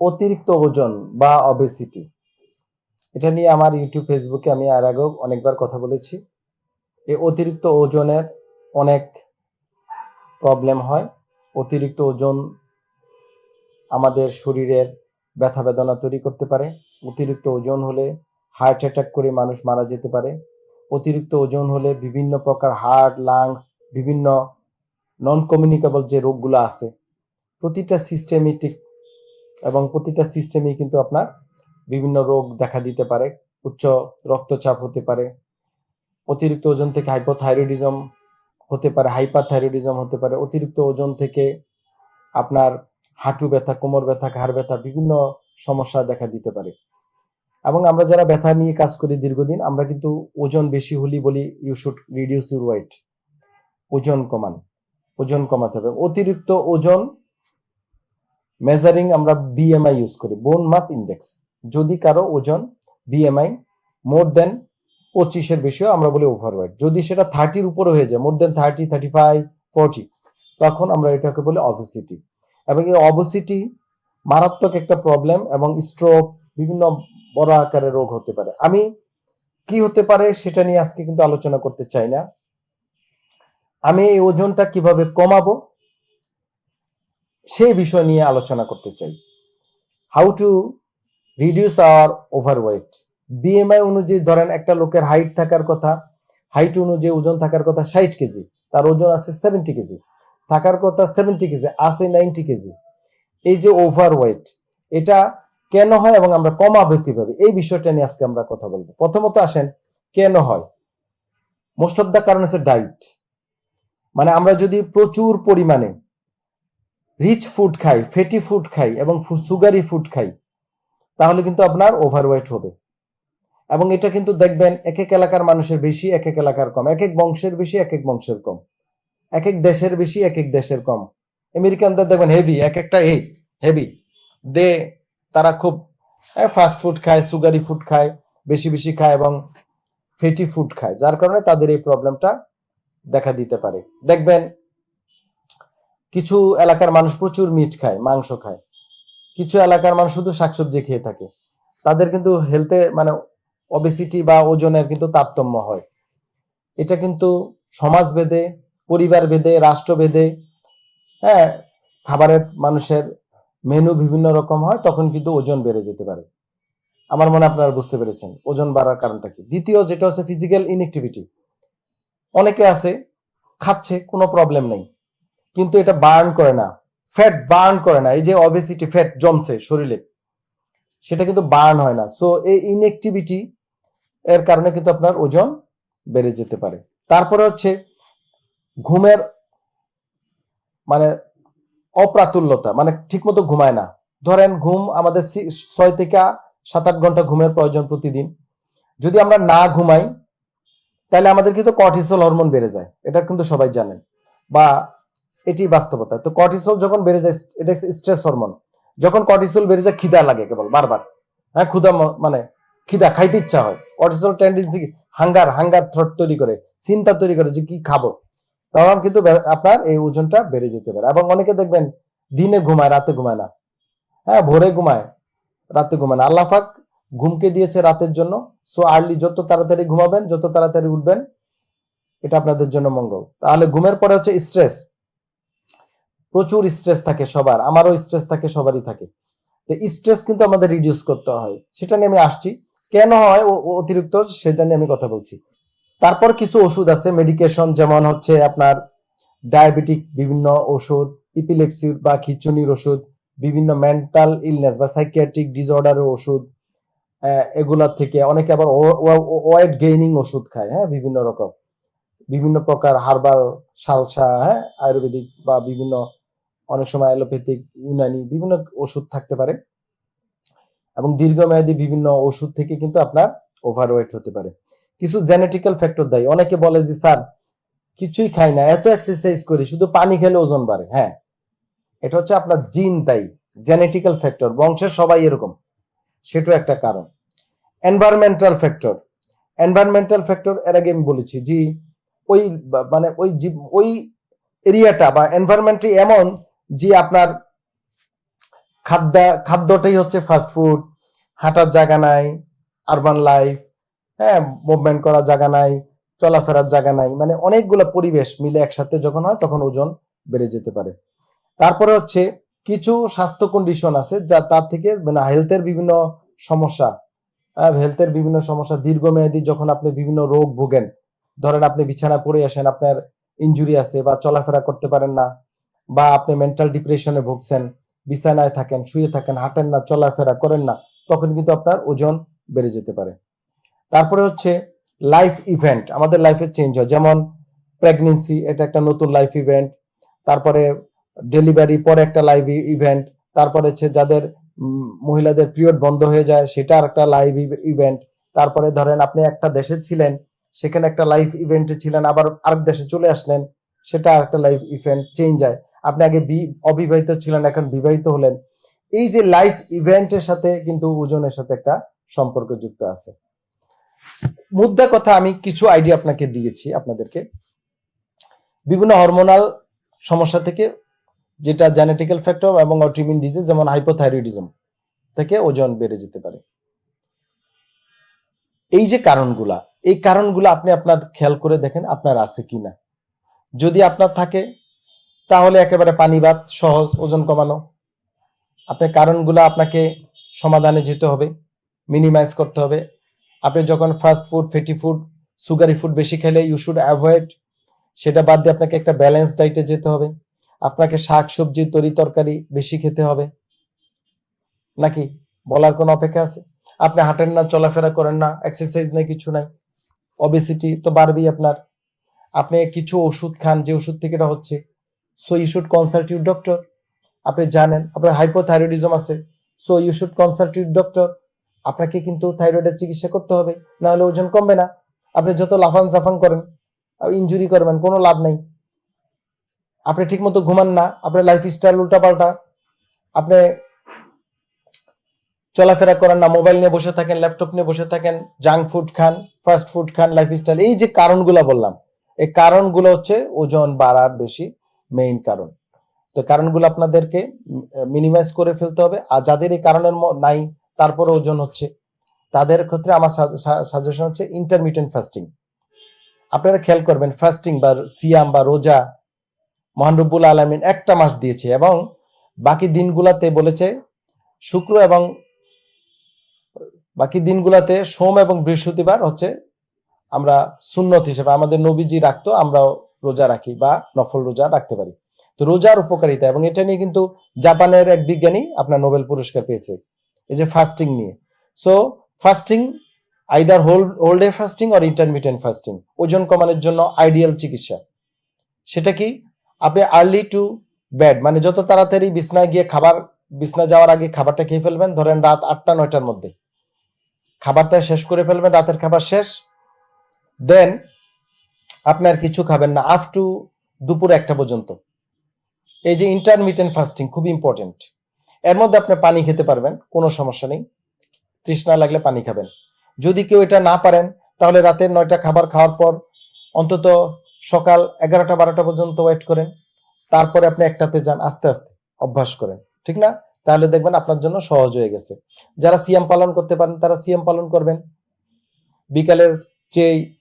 অতিরিক্ত ওজন বা অবেসিটি এটা নিয়ে আমার ইউটিউব ফেসবুকে আমি আর আগেও অনেকবার কথা বলেছি। এই অতিরিক্ত ওজনের অনেক প্রবলেম হয়। অতিরিক্ত ওজন আমাদের শরীরের ব্যথা বেদনা তৈরি করতে পারে। অতিরিক্ত ওজন হলে হার্ট অ্যাটাক করে মানুষ মারা যেতে পারে। অতিরিক্ত ওজন হলে বিভিন্ন প্রকার হার্ট লাংস বিভিন্ন নন কমিউনিকেবল যে রোগগুলো আছে, প্রতিটা সিস্টেমেটিক এবং প্রতিটা সিস্টেমই কিন্তু আপনার বিভিন্ন রোগ দেখা দিতে পারে, উচ্চ রক্তচাপ হতে পারে, অতিরিক্ত ওজন থেকে হাইপোথাইরয়েডিজম হতে পারে হাইপারথাইরয়েডিজম হতে পারে, অতিরিক্ত ওজন থেকে আপনার হাঁটু ব্যথা, কোমর ব্যথা, ঘাড় ব্যথা বিভিন্ন সমস্যা দেখা দিতে পারে। এবং আমরা যারা ব্যথা নিয়ে কাজ করি দীর্ঘদিন, আমরা কিন্তু ওজন বেশি হলি বলি you should reduce your weight ওজন কমান, ওজন কমাতে হবে। অতিরিক্ত ওজন মেজারিং আমরা বিএমআই ইউজ করি বোন মাস ইন্ডেক্স যদি কারও ওজন বিএমআই মোর দেন পঁচিশের বেশিও আমরা বলি ওভারওয়েট যদি সেটা থার্টির উপরে হয়ে যায় more than thirty thirty five forty তখন আমরা এটাকে বলি অবসিটি এবং এই অবসিটি মারাত্মক একটা প্রবলেম এবং স্ট্রোক বিভিন্ন বড় আকারের রোগ হতে পারে। আমি কি হতে পারে সেটা নিয়ে আজকে কিন্তু আলোচনা করতে চাই না। আমি এই ওজনটা কীভাবে কমাবো সেই বিষয় নিয়ে আলোচনা করতে চাই। How to reduce our overweight BMI অনুযায়ী ধরেন একটা লোকের হাইট থাকার কথা হাইট অনুযায়ী ওজন থাকার কথা ষাট কেজি, তার ওজন আছে সেভেন্টি কেজি, থাকার কথা সেভেন্টি কেজি, আছে নাইনটি কেজি। এই যে ওভারওয়েট এটা কেন হয় এবং আমরা কমাবো কীভাবে? এই বিষয়টা নিয়ে আজকে আমরা কথা বলব। প্রথমত আসেন, কেন হয়? মোস্ট অফ দ্য কারণ হচ্ছে ডাইট মানে আমরা যদি প্রচুর পরিমাণে রিচ ফুড খাই ফেটি ফুড খাই এবং সুগারি ফুড খাই, তাহলে কিন্তু আপনার ওভারওয়েট হবে। এবং এটা কিন্তু দেখবেন এক এক এলাকার মানুষের বেশি এক এক এলাকার কম। এক এক বংশের বেশি এক এক বংশের কম। এক এক দেশের বেশি এক এক দেশের কম। আমেরিকানদের দেখবেন হেভি এক একটা এই হেভি দে তারা খুব ফাস্ট ফুড খায় সুগারি ফুড খায়, বেশি বেশি খায় এবং ফেটি ফুড খায়। যার কারণে তাদের এই প্রবলেমটা দেখা দিতে পারে। দেখবেন কিছু এলাকার মানুষ প্রচুর মিট খায়, মাংস খায়। কিছু এলাকার মানুষ শুধু শাকসবজি খেয়ে থাকে। তাদের কিন্তু হেলথে মানে অবেসিটি বা ওজনের কিন্তু তারতম্য হয়। এটা কিন্তু সমাজ ভেদে পরিবার ভেদে রাষ্ট্র ভেদে হ্যাঁ খাবারের মানুষের মেনু বিভিন্ন রকম হয়, তখন কিন্তু ওজন বেড়ে যেতে পারে। আমার মনে আপনারা বুঝতে পেরেছেন, ওজন বাড়ার কারণটা কি? দ্বিতীয় যেটা হচ্ছে ফিজিক্যাল ইনএক্টিভিটি অনেকে আছে, খাচ্ছে, কোনো প্রবলেম নেই। কিন্তু এটা বার্ন করে না। ফ্যাট বার্ন করে না। এই যে অবেসিটি ফ্যাট জমছে শরীরে। সেটা কিন্তু বার্ন হয় না। সো এই ইনএক্টিভিটি এর কারণে কিন্তু আপনার ওজন বেড়ে যেতে পারে। তারপরে হচ্ছে ঘুমের মানে অপ্রাতুল্যতা মানে ঠিকমতো ঘুমায় না। ধরেন ঘুম আমাদের ছয় থেকে সাত আট ঘণ্টা ঘুমের প্রয়োজন প্রতিদিন। যদি আমরা না ঘুমাই, তাহলে আমাদের কিন্তু কর্টিসল হরমোন বেড়ে যায়। এটা কিন্তু সবাই জানেন বা এটি বাস্তবতা। তো কর্টিসল যখন বেড়ে যায়, এটা স্ট্রেস হরমোন যখন কর্টিসল বেড়ে যায়, খিদা লাগে কেবল, বারবার। হ্যাঁ ক্ষুদা মানে খিদা, খাইতে ইচ্ছা হয়। Cortisol tendency hunger hunger through তৈরি করে, চিন্তা তৈরি করে যে কি খাব। তখন কিন্তু আপনার এই ওজনটা বেড়ে যেতে পারে। এবং অনেকে দেখবেন, দিনে ঘুমায়, রাতে ঘুমায় না। হ্যাঁ ভোরে ঘুমায়, রাতে ঘুমায় না। আল্লাহ পাক ঘুমকে দিয়েছে রাতের জন্য। সো আর্লি যত তাড়াতাড়ি ঘুমাবেন, যত তাড়াতাড়ি উঠবেন, এটা আপনাদের জন্য মঙ্গল। তাহলে ঘুমের পরে হচ্ছে স্ট্রেস প্রচুর স্ট্রেস থাকে সবার, আমারও স্ট্রেস থাকে, সবারই থাকে। তো স্ট্রেস কিন্তু আমাদের রিডিউস করতে হয়। সেটা নিয়ে আমি আসছি। কেন হয় অতিরিক্ত? সেটা নিয়ে আমি কথা বলছি। তারপর কিছু ওষুধ আছে মেডিকেশন যেমন হচ্ছে আপনার ডায়াবেটিক বিভিন্ন ওষুধ ইপিলেপসি বা খিচুনির ওষুধ, বিভিন্ন মেন্টাল ইলনেস বা সাইকিয়াট্রিক ডিসঅর্ডারের ওষুধ এগুলার থেকে অনেকে আবার ওয়েট গেইনিং ওষুধ খায় হ্যাঁ বিভিন্ন রকম। বিভিন্ন প্রকার হার্বাল সালসা হ্যাঁ আয়ুর্বেদিক বা বিভিন্ন অনেক সময় অ্যালোপ্যাথিক, ইউনানি বিভিন্ন ওষুধ থাকতে পারে এবং দীর্ঘমেয়াদী বিভিন্ন ওষুধ থেকে কিন্তু আপনার ওভারওয়েট হতে পারে। কিছু জেনেটিক্যাল ফ্যাক্টর দেয়। অনেকে বলে যে, স্যার, কিছুই খাই না, এত এক্সারসাইজ করি, শুধু পানি খেলে ওজন বাড়ে। হ্যাঁ এটা হচ্ছে আপনার জিন তাই জেনেটিক্যাল ফ্যাক্টর বংশের সবাই এরকম। সেটাও একটা কারণ। এনভায়রনমেন্টাল ফ্যাক্টর এনভায়রনমেন্টাল ফ্যাক্টর এর আগে আমি বলেছি যে, ওই মানে ওই ওই এরিয়াটা বা এনভায়রনমেন্টই এমন যে আপনার খাদ্য, খাদ্যটাই হচ্ছে ফাস্ট ফুড হাঁটার জায়গা নাই আরবান লাইফ হ্যাঁ মুভমেন্ট করার জায়গা নাই, চলাফেরার জায়গা নাই মানে অনেকগুলো পরিবেশ মিলে একসাথে যখন হয় তখন ওজন বেড়ে যেতে পারে। তারপরে হচ্ছে কিছু স্বাস্থ্য কন্ডিশন আছে যা তার থেকে মানে হেলথের বিভিন্ন সমস্যা হেলথের বিভিন্ন সমস্যা, দীর্ঘমেয়াদী যখন আপনি বিভিন্ন রোগ ভোগেন, ধরেন আপনি বিছানা পড়ে আসেন, আপনার ইনজুরি আছে বা চলাফেরা করতে পারেন না বা আপনি মেন্টাল ডিপ্রেশনে ভুগছেন, বিছানায় থাকেন, শুয়ে থাকেন, হাঁটেন না, চলাফেরা করেন না, তখন কিন্তু আপনার ওজন বেড়ে যেতে পারে। তারপরে হচ্ছে লাইফ ইভেন্ট আমাদের লাইফে চেঞ্জ হয়। যেমন প্রেগনেন্সি এটা একটা নতুন লাইফ ইভেন্ট তারপরে ডেলিভারি পরে একটা লাইভ ইভেন্ট তারপরে হচ্ছে যাদের মহিলাদের পিরিয়ড বন্ধ হয়ে যায়, সেটা একটা লাইভ ইভেন্ট তারপরে ধরেন আপনি একটা দেশে ছিলেন, সেখানে একটা লাইফ ইভেন্টে ছিলেন, আবার আরেক দেশে চলে আসলেন, সেটা একটা লাইফ ইভেন্ট চেঞ্জ হয়। আপনি আগে অবিবাহিত ছিলেন, এখন বিবাহিত হলেন। এই যে লাইফ ইভেন্টের সাথে কিন্তু ওজনের সাথে একটা সম্পর্ক যুক্ত আছে। মুদ্রা কথা আমি কিছু আইডিয়া আপনাকে দিয়েছি আপনাদেরকে। বিভিন্ন হরমোনাল সমস্যা থেকে, যেটা জেনেটিক্যাল ফ্যাক্টর এবং অটিমিন ডিজিজ যেমন হাইপোথাইরয়েডিজম থেকে ওজন বেড়ে যেতে পারে। এই যে কারণগুলা, এই কারণগুলো আপনি আপনার খেয়াল করে দেখেন আপনার আছে কিনা। যদি আপনার থাকে তাহলে একেবারে পানি ভাত, সহজ, ওজন কমানো। আপনার কারণগুলো আপনাকে সমাধানে যেতে হবে মিনিমাইজ করতে হবে। আপনি যখন fast food fatty food sugary food বেশি খেলে ইউ শুড অ্যাভয়েড সেটা বাদ দিয়ে আপনাকে একটা ব্যালেন্স ডাইটে যেতে হবে। আপনাকে শাক সবজি তরি তরকারি বেশি খেতে হবে। নাকি? বলার কোনো অপেক্ষা আছে? আপনি হাঁটেন না, চলাফেরা করেন না এক্সারসাইজ নাই, কিছু নাই। অবেসিটি তো বাড়বেই আপনার। আপনি কিছু ওষুধ খান, যে ওষুধ থেকে এটা হচ্ছে। So you should consult your doctor আপনি জানেন, আপনার হাইপোথাইরয়েডিজম আছে। So you should consult your doctor আপনাকে কিন্তু থাইরয়েডের চিকিৎসা করতে হবে, না হলে ওজন কমবে না। আপনি যত লাফান জাফান করেন ইনজুরি করবেন, কোনো লাভ নেই। আপনি ঠিক মতো ঘুমান না, আপনার লাইফ স্টাইল উল্টাপাল্টা। আপনি চলাফেরা করেন না মোবাইল নিয়ে বসে থাকেন ল্যাপটপ নিয়ে বসে থাকেন জাঙ্ক ফুড খান ফাস্ট ফুড খান লাইফ স্টাইল এই যে কারণগুলো বললাম, এই কারণগুলো হচ্ছে ওজন বাড়ার বেশি মেইন কারণ। তো কারণগুলো আপনাদেরকে মিনিমাইজ করে ফেলতে হবে। আর যাদের এই কারণের নাই, তারপরে ওজন হচ্ছে। তাদের ক্ষেত্রে আমার সাজেশন হচ্ছে ইন্টারমিডিয়েন্ট ফাস্টিং আপনারা খেয়াল করবেন ফাস্টিং বা সিয়াম বা রোজা মহানরব্বুল আলমিন একটা মাস দিয়েছে এবং বাকি দিনগুলাতে বলেছে শুক্র এবং বাকি দিনগুলাতে সোম এবং বৃহস্পতিবার হচ্ছে আমরা সুন্নত হিসেবে, আমাদের নবীজি রাখতো আমরা রোজা রাখি বা নফল রোজা রাখতে পারি। তো রোজার উপকারিতা এবং এটা নিয়ে কিন্তু জাপানের এক বিজ্ঞানী আপনার নোবেল পুরস্কার পেয়েছে, এই যে ফাস্টিং নিয়ে। So fasting either whole whole day fasting or intermediate fasting ওজন কমানোর জন্য আইডিয়াল চিকিৎসা। সেটা কি? আপনি আর্লি টু বেড মানে যত তাড়াতাড়ি বিছনায় গিয়ে খাবার, বিছনা যাওয়ার আগে খাবারটা খেয়ে ফেলবেন, ধরেন রাত আটটা, নয়টার মধ্যে। খাবারটা শেষ করে ফেলবেন, রাতের খাবার শেষ। দেন আপনি আর কিছু খাবেন না আপ টু দুপুর একটা পর্যন্ত। এই যে ইন্টারমিডিয়েন্ট ফাস্টিং খুব ইম্পর্টেন্ট এর মধ্যে আপনি পানি খেতে পারবেন, কোনো সমস্যা নেই। তৃষ্ণা লাগলে পানি খাবেন। যদি কেউ এটা না পারেন, তাহলে রাতের নয়টা খাবার খাওয়ার পর অন্তত সকাল এগারোটা, বারোটা পর্যন্ত ওয়েট করেন। তারপরে আপনি একটাতে যান, আস্তে আস্তে অভ্যাস করেন। ঠিক না? তাহলে দেখবেন আপনার জন্য সহজ হয়ে গেছে। যারা সিএম পালন করতে পারেন, তারা সিএম পালন করবেন। বিকালে যে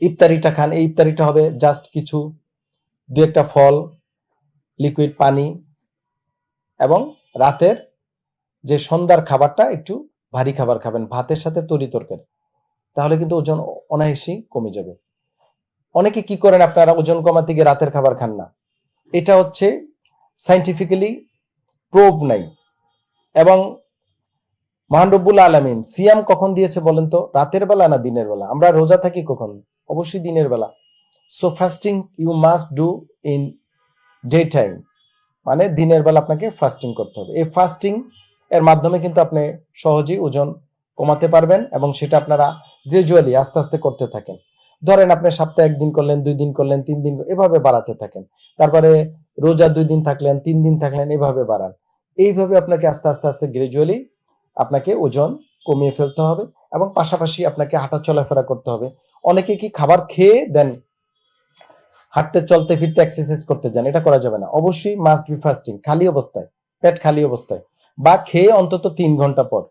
ইফতারিটা খান, এই ইফতারিটা হবে জাস্ট কিছু দু একটা ফল লিকুইড পানি এবং রাতের যে সন্ধ্যার খাবারটা একটু ভারী খাবার খাবেন, ভাতের সাথে তরি তরকারি। তাহলে কিন্তু ওজন অনায়াসেই কমে যাবে। অনেকে কি করেন আপনারা, ওজন কমাতে গিয়ে রাতের খাবার খান না। এটা হচ্ছে সাইন্টিফিক্যালি প্রোভ নাই। এবং মহানরব্বুল আলমিন, সিয়াম কখন দিয়েছে বলেন তো? রাতের বেলা না দিনের বেলা? আমরা রোজা থাকি কখন? অবশ্যই দিনের বেলা। So fasting you must do in day time মানে দিনের বেলা আপনাকে ফাস্টিং করতে হবে। এই ফাস্টিং এর মাধ্যমে কিন্তু আপনি সহজেই ওজন কমাতে পারবেন এবং সেটা আপনারা গ্রাজুয়ালি আস্তে আস্তে করতে থাকেন। ধরেন আপনি সপ্তাহে একদিন করলেন, দুই দিন করলেন, তিন দিন এভাবে বাড়াতে থাকেন। তারপরে রোজা দুই দিন থাকলেন, তিন দিন থাকলেন, এভাবে বাড়ান। এইভাবে আপনাকে আস্তে আস্তে আস্তে গ্রাজুয়ালি আপনাকে ওজন কমিয়ে ফেলতে হবে এবং পাশাপাশি আপনাকে হাঁটা চলাফেরা করতে হবে। অনেকে কি খাবার খেয়ে দেন? হাঁটতে, চলতে, ফিরতে এক্সারসাইজ করতে যান, এটা করা যাবে না। অবশ্যই মাস্ট বি ফাস্টিং খালি অবস্থায়, পেট খালি অবস্থায়, বা খেয়ে অন্তত তিন ঘণ্টা পর।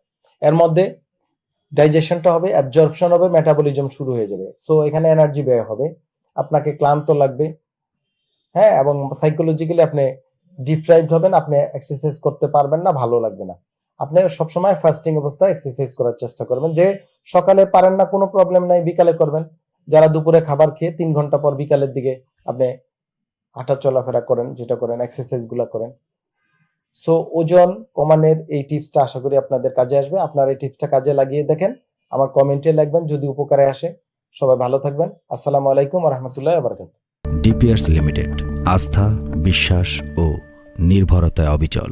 এর মধ্যে ডাইজেশনটা হবে অ্যাবজর্পশন হবে মেটাবলিজম শুরু হয়ে যাবে। সো এখানে এনার্জি ব্যয় হবে, আপনাকে ক্লান্ত লাগবে হ্যাঁ এবং সাইকোলজিক্যালি আপনি ডিপ্রাইভড হবেন, আপনি এক্সারসাইজ করতে পারবেন না, ভালো লাগবে না। আপনি সবসময় ফাস্টিং অবস্থায় এক্সারসাইজ করার চেষ্টা করবেন। যে সকালে পারেন না, কোনো প্রবলেম নাই, বিকালে করবেন। যারা দুপুরে খাবার খেয়ে তিন ঘণ্টা পর বিকালের দিকে আপনি হাঁটা চলাফেরা করেন, যেটা করেন এক্সারসাইজগুলা করেন। সো ওজন কমানোর এই টিপসটা আশা করি আপনাদের কাজে আসবে। আপনারা এই টিপসটা কাজে লাগিয়ে দেখেন। আমার কমেন্টে লিখবেন, যদি উপকারে আসে। সবাই ভালো থাকবেন। আসসালামু আলাইকুম রহমতুল্লাহ বারকাত ডিপিয়ার্স লিমিটেড আস্থা, বিশ্বাস ও নির্ভরতায় অবিচল।